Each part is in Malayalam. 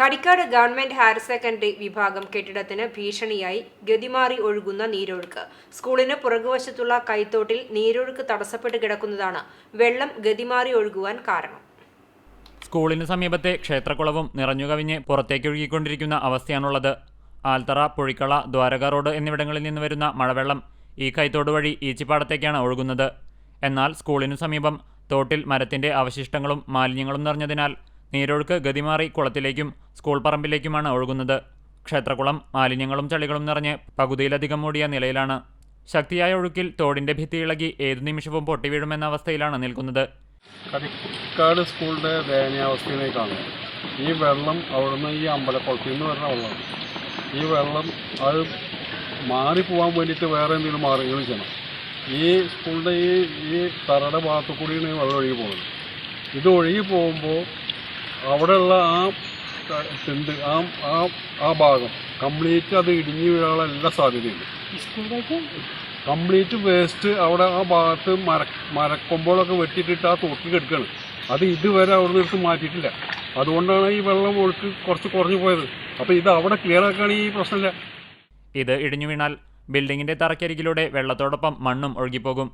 കടിക്കാട് ഗവൺമെന്റ് ഹയർ സെക്കൻഡറി വിഭാഗം കെട്ടിടത്തിന് ഭീഷണിയായി ഗതിമാറി ഒഴുകുന്ന നീരൊഴുക്ക്. സ്കൂളിന് പുറകുവശത്തുള്ള കൈത്തോട്ടിൽ നീരൊഴുക്ക് തടസ്സപ്പെട്ട് കിടക്കുന്നതാണ് വെള്ളം ഗതിമാറി ഒഴുകുവാൻ കാരണം. സ്കൂളിന് സമീപത്തെ ക്ഷേത്രക്കുളവും നിറഞ്ഞുകവിഞ്ഞ് പുറത്തേക്കൊഴുകിക്കൊണ്ടിരിക്കുന്ന അവസ്ഥയാണുള്ളത്. ആൽത്തറ പുഴിക്കള ദ്വാരക റോഡ് എന്നിവിടങ്ങളിൽ നിന്ന് വരുന്ന മഴവെള്ളം ഈ കൈത്തോട് വഴി ഈച്ചിപ്പാടത്തേക്കാണ് ഒഴുകുന്നത്. എന്നാൽ സ്കൂളിനു സമീപം തോട്ടിൽ മരത്തിന്റെ അവശിഷ്ടങ്ങളും മാലിന്യങ്ങളും നിറഞ്ഞതിനാൽ നീരൊഴുക്ക് ഗതിമാറി കുളത്തിലേക്കും സ്കൂൾ പറമ്പിലേക്കുമാണ് ഒഴുകുന്നത്. ക്ഷേത്രകുളം മാലിന്യങ്ങളും ചളികളും നിറഞ്ഞ് പകുതിയിലധികം മൂടിയ നിലയിലാണ്. ശക്തിയായ ഒഴുക്കിൽ തോടിന്റെ ഭിത്തി ഇളകി ഏതു നിമിഷവും പൊട്ടിവീഴുമെന്ന അവസ്ഥയിലാണ് നിൽക്കുന്നത്. കരിക്കാട് സ്കൂളിന്റെ ദയനീയാവസ്ഥയിലേക്കാണ്. ഈ വെള്ളം അവിടുന്ന് ഈ അമ്പലക്കുളത്തിൽ നിന്ന് വരുന്ന വെള്ളമാണ്. ഈ വെള്ളം അത് മാറിപ്പോവാൻ വേണ്ടിയിട്ട് വേറെ എന്തെങ്കിലും മാർഗങ്ങൾ ചെയ്യണം. ഈ സ്കൂളിന്റെ ഈ ഈ തറയുടെ ഭാഗത്തു കൂടിയാണ് ഈ വെള്ളം ഒഴുകി പോകുന്നത്. ഇത് ഒഴുകി പോകുമ്പോൾ അവിടെയുള്ള ആ ത- ആ ആ ആ ഭാഗം കംപ്ലീറ്റ് അത് ഇടിഞ്ഞു വീഴാനുള്ള എല്ലാ സാധ്യതയുണ്ട്. കംപ്ലീറ്റ് വേസ്റ്റ് അവിടെ ആ ഭാഗത്ത് മര മരക്കൊമ്പോളൊക്കെ വെട്ടിയിട്ടിട്ട് ആ തോട്ടിൽ കെടുക്കുകയാണ് അത് ഇതുവരെ അവിടെ നിന്ന് എടുത്ത് മാറ്റിയിട്ടില്ല. അതുകൊണ്ടാണ് ഈ വെള്ളം ഒഴുക്ക് കുറച്ച് കുറഞ്ഞു പോയത്. അപ്പോൾ ഇത് അവിടെ ക്ലിയർ ആക്കുകയാണെങ്കിൽ ഈ പ്രശ്നമില്ല. ഇത് ഇടിഞ്ഞു വീണാൽ ബിൽഡിങ്ങിന്റെ തറക്കരികിലൂടെ വെള്ളത്തോടൊപ്പം മണ്ണും ഒഴുകിപ്പോകും.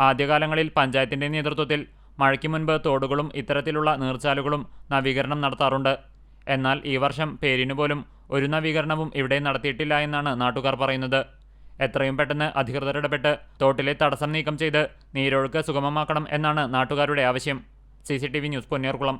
ആദ്യകാലങ്ങളിൽ പഞ്ചായത്തിന്റെ നേതൃത്വത്തിൽ മഴയ്ക്ക് മുൻപ് തോടുകളും ഇത്തരത്തിലുള്ള നീർച്ചാലുകളും നവീകരണം നടത്താറുണ്ട്. എന്നാൽ ഈ വർഷം പേരിനു പോലും ഒരു നവീകരണവും ഇവിടെ നടത്തിയിട്ടില്ല എന്നാണ് നാട്ടുകാർ പറയുന്നത്. എത്രയും പെട്ടെന്ന് അധികൃതർ ഇടപെട്ട് തോട്ടിലെ തടസ്സം നീക്കം ചെയ്ത് നീരൊഴുക്ക് സുഗമമാക്കണം എന്നാണ് നാട്ടുകാരുടെ ആവശ്യം. C news Ponniyarkulam.